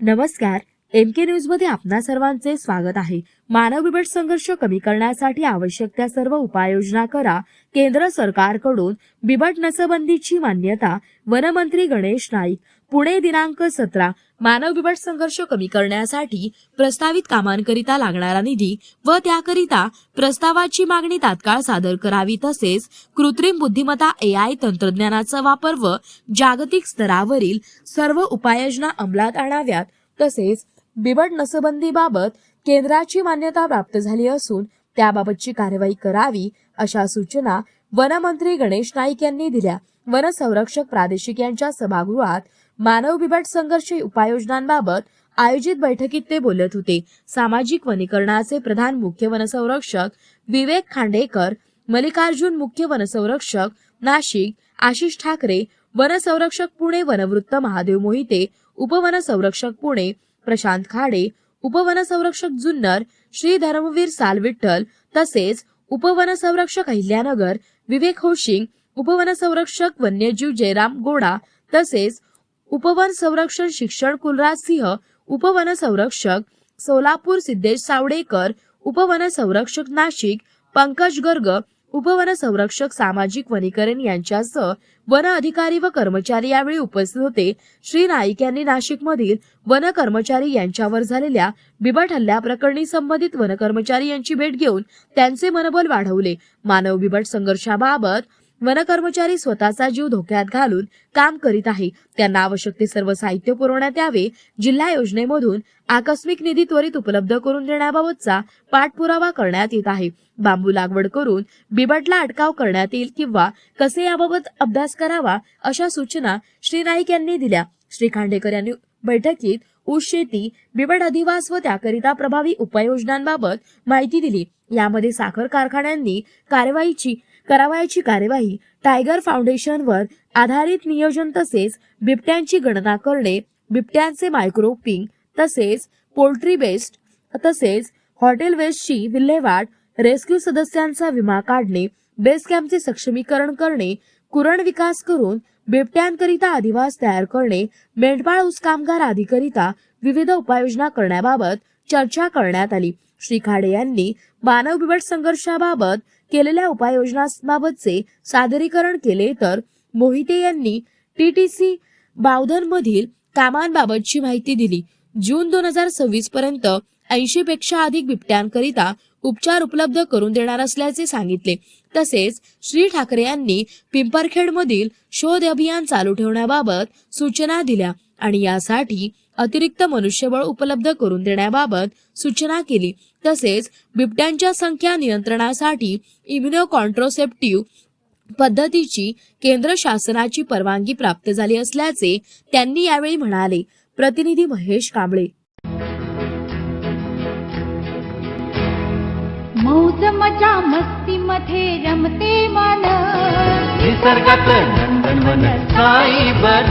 नमस्कार. एम के न्यूजमध्ये आपणा सर्वांचे स्वागत आहे. मानव बिबट संघर्ष कमी करण्यासाठी आवश्यक त्या सर्व उपाययोजना करा. केंद्र सरकारकडून बिबट नसबंदीची मान्यता वनमंत्री गणेश नाईक. पुणे दिनांक सतरा मानव बिबट संघर्ष कमी करण्यासाठी प्रस्तावित कामांकरिता लागणारा निधी व त्याकरिता प्रस्तावाची मागणी तात्काळ सादर करावी तसेच कृत्रिम बुद्धिमत्ता एआय तंत्रज्ञानाचा वापर व जागतिक स्तरावरील सर्व उपाययोजना अंमलात आणाव्यात तसेच बिबट नसबंदीबाबत केंद्राची मान्यता प्राप्त झाली असून त्याबाबतची कार्यवाही करावी अशा सूचना वनमंत्री गणेश नाईक यांनी दिल्या. वन संरक्षक प्रादेशिक यांच्या सभागृहात मानव बिबट संघर्ष उपाययोजनांबाबत आयोजित बैठकीत ते बोलत होते. सामाजिक वनीकरणाचे प्रधान मुख्य वनसंरक्षक विवेक खांडेकर मल्लिकार्जुन मुख्य वनसंरक्षक नाशिक आशिष ठाकरे वनसंरक्षक पुणे वनवृत्त महादेव मोहिते उपवनसंरक्षक पुणे प्रशांत खाडे उपवनसंरक्षक जुन्नर श्री धर्मवीर सालविठ्ठल तसेच उपवनसंरक्षक अहिल्यानगर विवेक होशिंग उपवनसंरक्षक वन्यजीव जयराम गोडा तसेच उपवन संरक्षण शिक्षण कुलराज सिंह उपवन संरक्षक सोलापूर सिद्धेश सावडेकर उपवन संरक्षक नाशिक पंकज गर्ग उपवन संरक्षक सामाजिक वनीकरण यांच्यासह वन अधिकारी व कर्मचारी यावेळी उपस्थित होते. श्री नाईक यांनी नाशिकमधील वन कर्मचारी यांच्यावर झालेल्या बिबट हल्ल्याप्रकरणी संबंधित वन कर्मचारी यांची भेट घेऊन त्यांचे मनोबल वाढवले. मानव बिबट संघर्षाबाबत वन कर्मचारी स्वतःचा जीव धोक्यात घालून काम करीत आहे. त्यांना आवश्यक ते सर्व साहित्य पुरवण्यात यावे. जिल्हा योजनेमधून आकस्मिक निधी त्वरित उपलब्ध करून देण्याबाबतचा पाठपुरावा करण्यात येत आहे. बांबू लागवड करून बिबटला अटकाव करण्यात येईल किंवा कसे याबाबत अभ्यास करावा अशा सूचना श्री नाईक यांनी दिल्या. श्री खांडेकर यांनी बैठकीत ऊस शेती बिबट अधिवास व त्याकरिता प्रभावी उपाययोजनांबाबत माहिती दिली. यामध्ये साखर कारखान्यांनी कारवाईची करावयाची कार्यवाही टायगर फाउंडेशनवर आधारित नियोजन तसेच बिबट्यांची गणना करणे बिबट्यांचे मायक्रोपिंग तसेच पोल्ट्री बेस्ट तसेच हॉटेल वेस्टची विल्हेवाट रेस्क्यू सदस्यांचा विमा काढणे बेस कॅम्पचे सक्षमीकरण करणे कुरण विकास करून बिबट्यांकरिता अधिवास तयार करणे मेंढपाळ ऊस कामगार आदीकरिता विविध उपाययोजना करण्याबाबत चर्चा करण्यात आली. श्री खाडे यांनी मानव बिबट संघर्षाबाबत केलेल्या उपाययोजनांबाबतचे सादरीकरण केले तर मोहिते यांनी टीटीसी बावधन मधील कामांबाबतची माहिती दिली. जून दोन हजार सव्वीस पर्यंत ऐंशी पेक्षा अधिक बिबट्यांकरिता उपचार उपलब्ध करून देणार असल्याचे सांगितले. तसेच श्री ठाकरे यांनी पिंपरखेडमधील शोध अभियान चालू ठेवण्याबाबत सूचना दिल्या आणि यासाठी अतिरिक्त मनुष्यबळ उपलब्ध करून देण्याबाबत सूचना केली. तसेच बिबट्यांच्या संख्या नियंत्रणासाठी इम्युनो कॉन्ट्रोसेप्टिव्ह पद्धतीची केंद्र शासनाची परवानगी प्राप्त झाली असल्याचे त्यांनी यावेळी म्हणाले. प्रतिनिधी महेश कांबळे. मौज मजा मस्ती मध्ये रमते मन निसर्गात नंदनवन साई बन